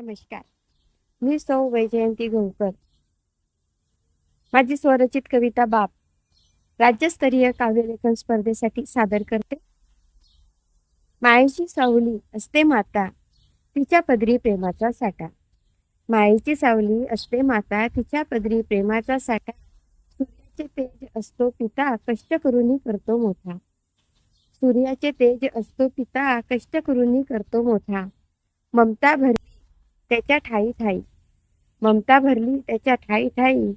नमस्कार. मी सौ वैजयंती गौकर माझी स्वरचित कविता बाप. राज्यस्तरीय काव्यलेखन स्पर्धेसाठी सादर करते. मायेची सावली असते माता तिच्या पदरी प्रेमाचा साठा. मायेची सावली असते माता तिच्या पदरी प्रेमाचा साठा. सूर्याचे तेज असतो पिता कष्ट करूनही करतो मोठा. सूर्याचे तेज असतो पिता कष्ट करूनही करतो मोठा. ममता भर त्याच्या ठाई ठाई. ममता भरली त्याच्या ठाई ठाई.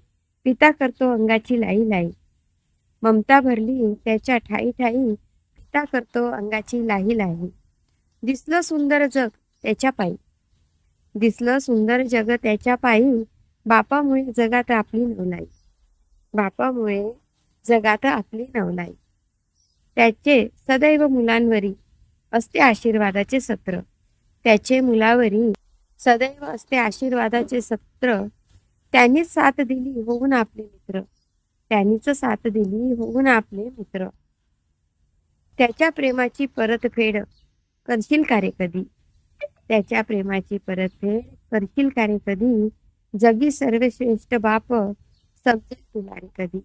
पिता करतो अंगाची लाई लाई. ममता भरली त्याच्या ठाई ठाई. पिता करतो अंगाची लाही लाही दिसलं सुंदर जग त्याच्या पायी. दिसलं सुंदर जग त्याच्या पायी. बापामुळे जगात आपली नवलाई बापामुळे जगात आपली नवलाई त्याचे सदैव मुलांवरी असते आशीर्वादाचे सत्र. त्याचे मुलावरी सदैव असते आशीर्वादाचे सत्र. त्यांनीच साथ दिली होऊन आपले मित्र. त्यांनीच साथ दिली होऊन आपले मित्र. त्याच्या प्रेमाची परतफेड करशील का रे कधी? त्याच्या प्रेमाची परतफेड करशील का रे कधी? जगी सर्वश्रेष्ठ बाप समजेल तुला रे कधी?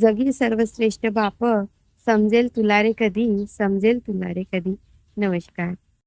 जगी सर्वश्रेष्ठ बाप समजेल तुला रे कधी? समजेल तुला रे कधी? नमस्कार.